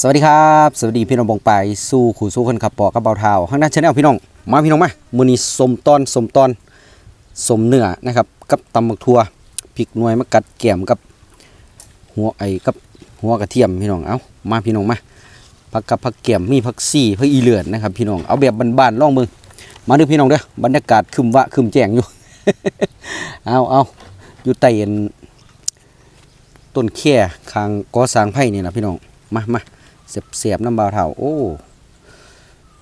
สวัสดีครับ สวัสดีพี่น้องบงไปสู้ขู่สู้คนขับปอกกับเบาเท้าข้างหน้าชแนลพี่น้อง มาพี่น้องมามือนี้สมตอนสมตอนสมเนื้อนะครับ กับตำบักทัวพริกหน่วยมะกัดแก้มกับ หัวไอ้กับหัวกระเทียมพี่น้องเอามาพี่น้องมาผักกับผักแก้มมีผักซี่ผักอีเลือดนะครับพี่น้องเอาแบบบ้านๆล่องมือมาดูพี่น้องเด้อบรรยากาศคึมวะคึมแจ้งอยู่เอาเอาอยู่ใต้อันต้นแค่คางกอสางไผ่นี่นะพี่น้องมามา เสียบเสียบๆน้ำบาวเท่าโอ้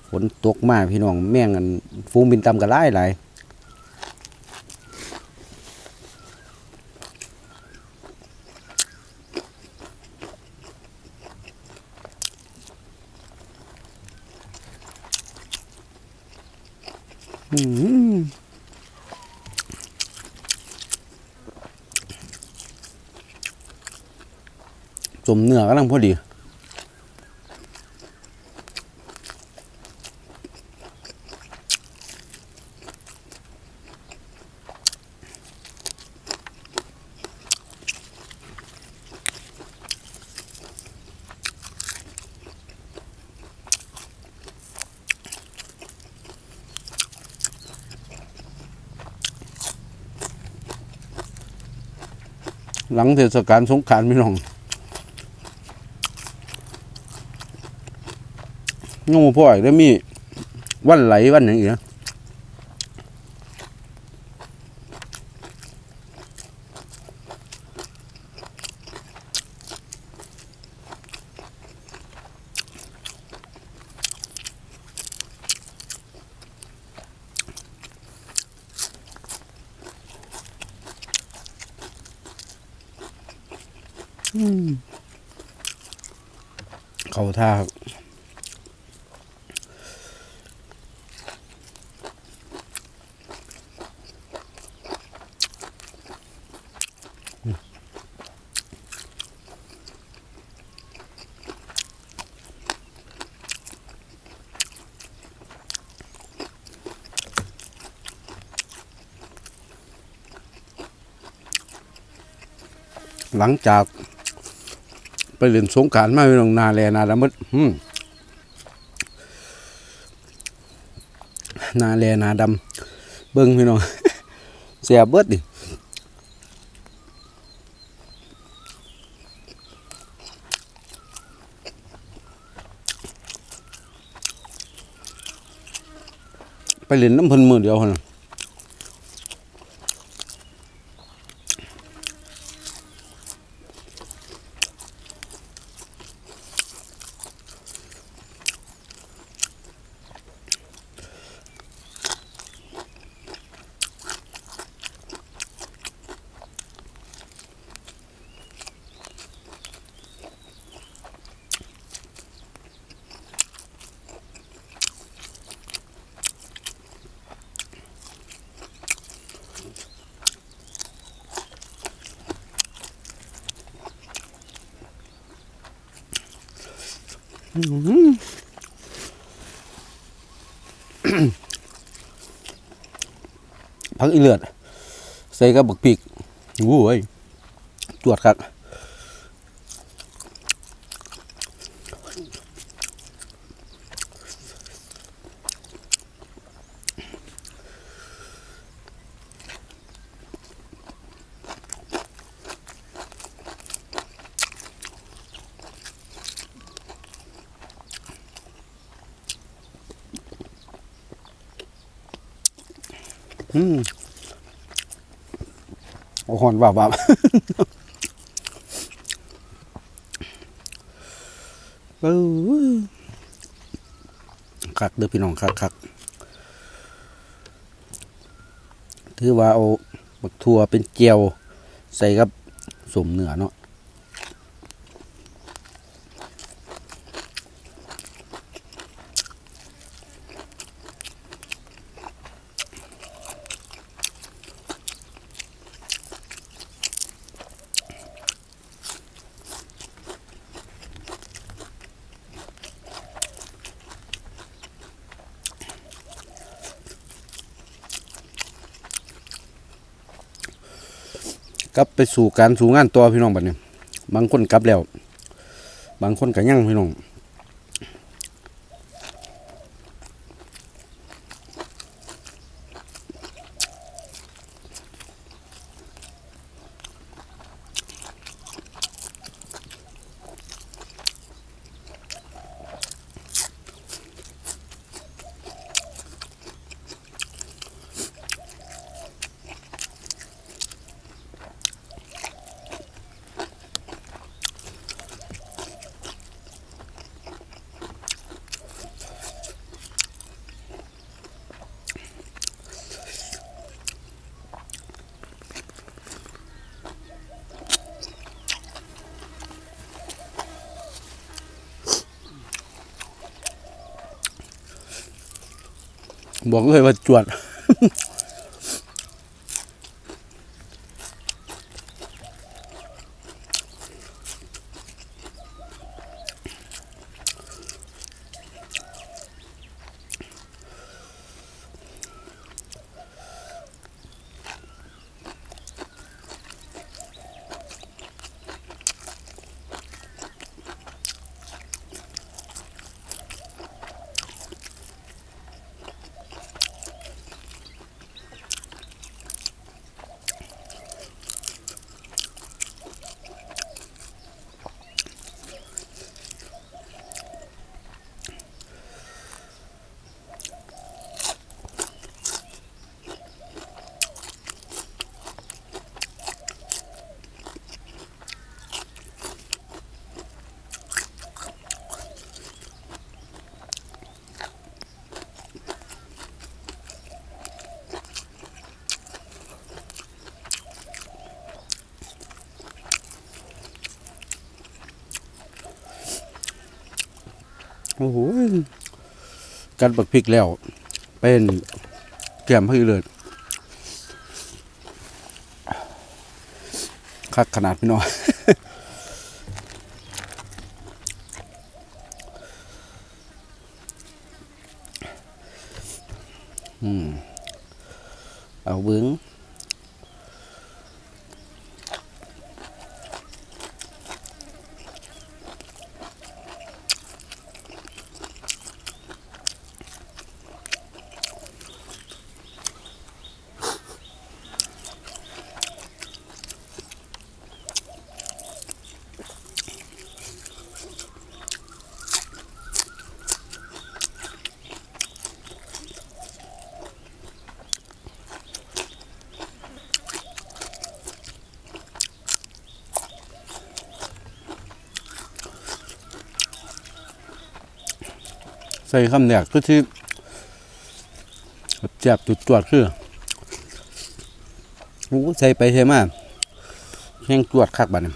ฝนตกมาพี่น้องแม่งอันฟูงบินตำกระไล่หลายอื้อหือสมเนื้อกำลังพอดี ลังเทศกาลสงการพี่น้องงูพ่อยแล้วมีวันไหลวันอย่างอีกน เขาท่าครับหลังจาก ไปเล่นสงการมาพี่น้องนาแลนาดำมดนาแลนาดำเบิ้งพี่น้องเสียเบิดดิไปเล่นน้ำพิ่นมือเดียวหั่น พักอีเลือด ใส่กับบักพริกโอ้ยจวดครับ อืมโอ้หอนว่าบาบเอ้ยคักเด้อพี่น้องคักคักถือว่าเอาบักทัวเป็นเจียว ใส่กับสมเนื้อเนาะ ลับไปสู่การสู่งานตัวพี่น้องบัดนี้ บางคนกลับแล้ว บางคนก็ยังพี่น้อง บอกเลยว่าจวด โอ้โหกัดบักพริกแล้ว เป็นแก้มให้เลยคักขนาดพี่น้องอืม เอาเบิ้อง ใส่คำแรกก็ที่แจบจุดตรวจคือโอ้ใส่ไปใช่มาแห้งตรวจคักบัดนี้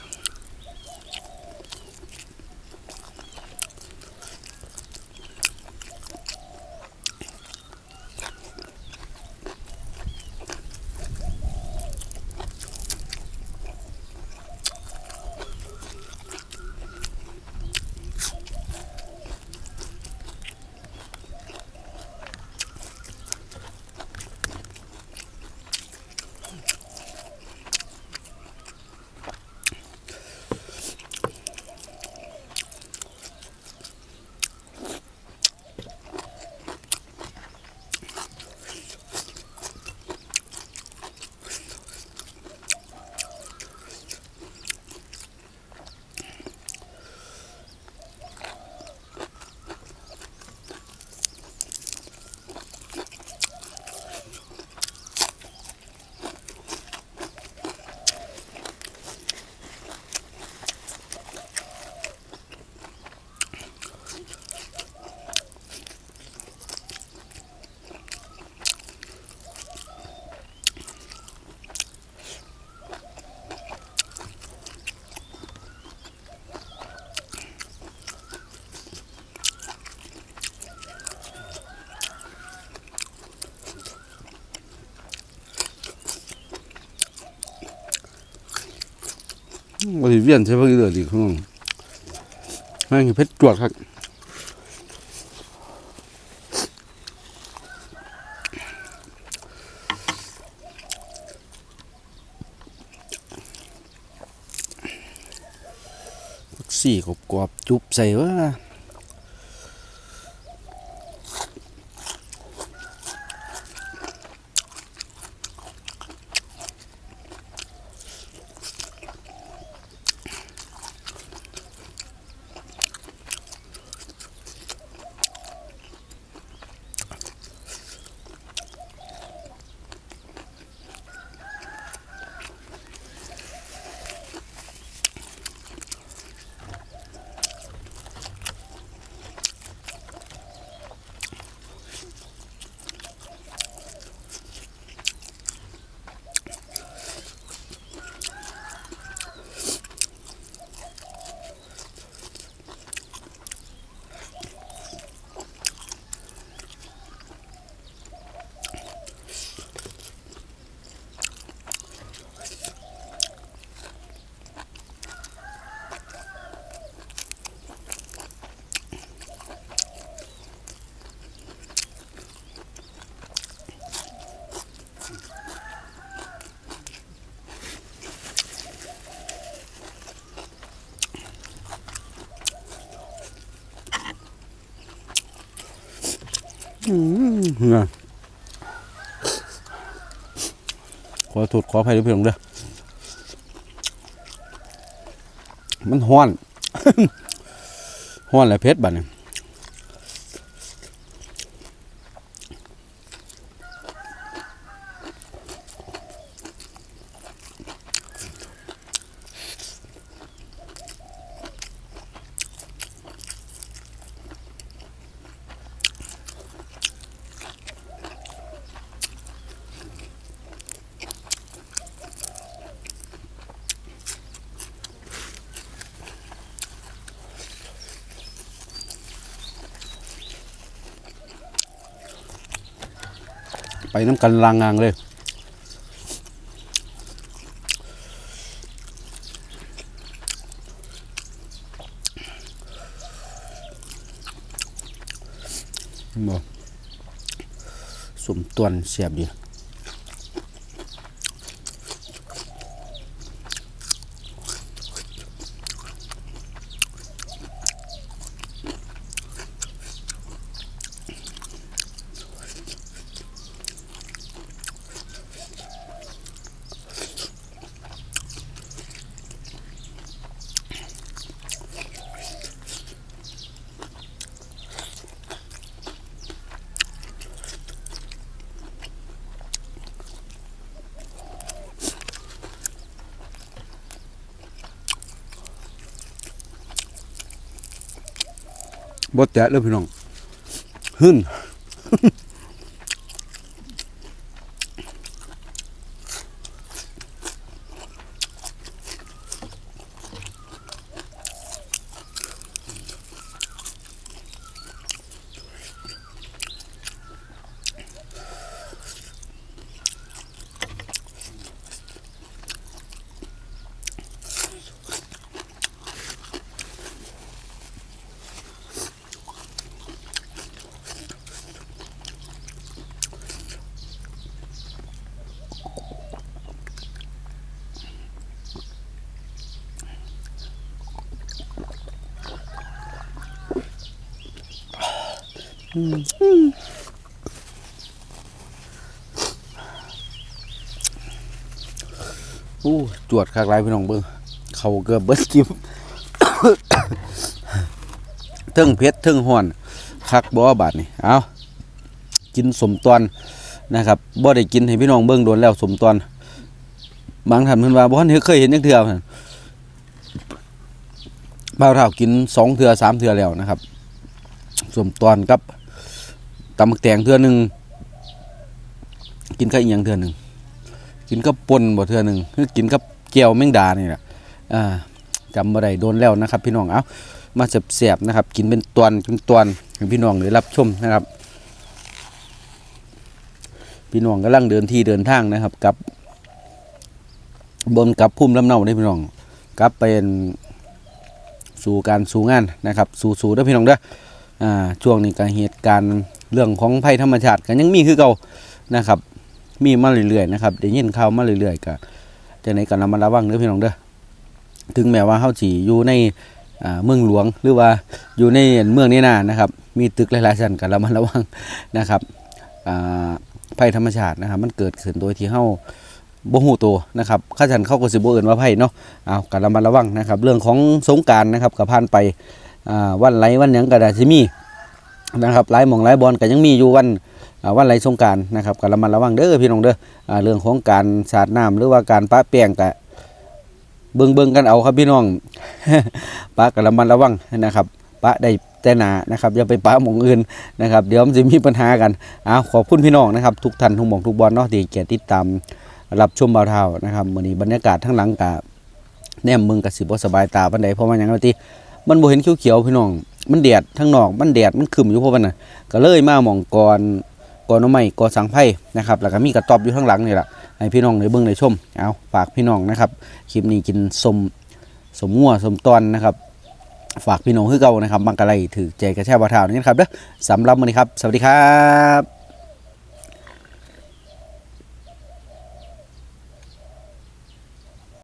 บริเวียนใช่ไหมเดือดอีกข้างนอกแม่งเพชรตรวจครับสี่กรอบจุบใส่ว่า เหือขอถูดขออภัยด้วยพี่น้องเด้อมันห้อนห้อนและเพชรบัดเนี่ย ไปน้ำกันลางงางเลยบ่สมตวนเสียบดี บ่แตะเลยพี่น้อง หึ่น อู้จวดคักลายพี่น้องเบิ่งเขาเกือบเบิดกิมเทิงเพชรเทิงห้อนคักบ่บาดนี่เอากินสมตอนนะครับบ่ได้กินให้พี่น้องเบิ่งโดนแล้วสมตอนบางท่านเพิ่นว่าบ่ทันเคยเห็นจักเทื่อนบ่าวเฒ่ากินสองเทื่อสามเทื่อแล้วนะครับสมตอนกับ ตำบักแตงเทื่อหนึ่งกินกับอีหยังเทื่อหนึ่งกินกับป่นบ่เทื่อหนึ่งคือกินกับแก้วแมงดานี่แหละอ่าจำบ่ได้โดนแล้วนะครับ พี่น้องเอามาแซ่บๆนะครับ กินเป็นตอนเป็นตอนให้พี่น้องได้รับชมนะครับ พี่น้องกำลังเดินที่เดินทางนะครับกับบนกับภูมิลำเนาได้พี่น้องกลับเป็นสู่การสู่งานนะครับ สู่สู่เด้อพี่น้องเด้ออ่าช่วงนี้การเหตุการณ์ เรื่องของภัยธรรมชาติก็ยังมีคือเก่านะครับ มีมาเรื่อยๆนะครับได้ยินข่าวมาเรื่อยๆก็จังได๋ก็ระมัดระวังเด้อพี่น้องเด้อถึงแม้ว่าเฮาสิอยู่ในเมืองหลวงหรือว่าอยู่ในเมืองนี้นานะครับ มีตึกหลายๆชั้นกันระมัดระวังนะครับภัยธรรมชาตินะครับ มันเกิดขึ้นโดยที่เฮาบ่ฮู้ตัวนะครับข้าชันเข้าก็สิบ่เอิ้นว่าภัยเนาะเอากันระมัดระวังนะครับ เรื่องของสงการนะครับก็ผ่านไปวันไหลวันหยังก็ได้สิมี นะครับหลายหม่องหลายบอลก็ยังมีอยู่วันวันไหลสงการนะครับก็ระมัดระวังเด้อพี่น้องเด้อเรื่องของการสาดน้ำหรือว่าการปะแป้งก็เบิ่งเบิ่งกันเอาครับพี่น้องปะก็ระมัดระวังนะครับปะได้แต่หนานะครับอย่าไปปะหมองอื่นนะครับ เดี๋ยวมันจะมีปัญหากันเอาขอบคุณพี่น้องนะครับ ทุกท่านทุกหมองทุกบอลเนาะที่เกียรติดตามรับชมเบาเท่านะครับมื้อนี้บรรยากาศทั้งหลังกะแนมเมืองกะสิบ่สบายตาปานใดเพราะว่าหยังว่าติมันบ่เห็นเขียวๆพี่น้อง มันแดดทั้งนอกมันแดดมันคึมอยู่เพราะว่าน่ะก็เลยมาหมองก่อนก่อนเอาไม้ก่อสังไพ่นะครับแล้วก็มีกระตอบอยู่ข้างหลังนี่แหละให้พี่น้องได้เบิ่งได้ชมเอาฝากพี่น้องนะครับคลิปนี้กินสมสมงัวสมตอนนะครับฝากพี่น้องคือเก่านะครับมังกะไลถือใจกระแช่บาทาวนี่นะครับเด้อสำหรับวันนี้ครับ สวัสดีครับ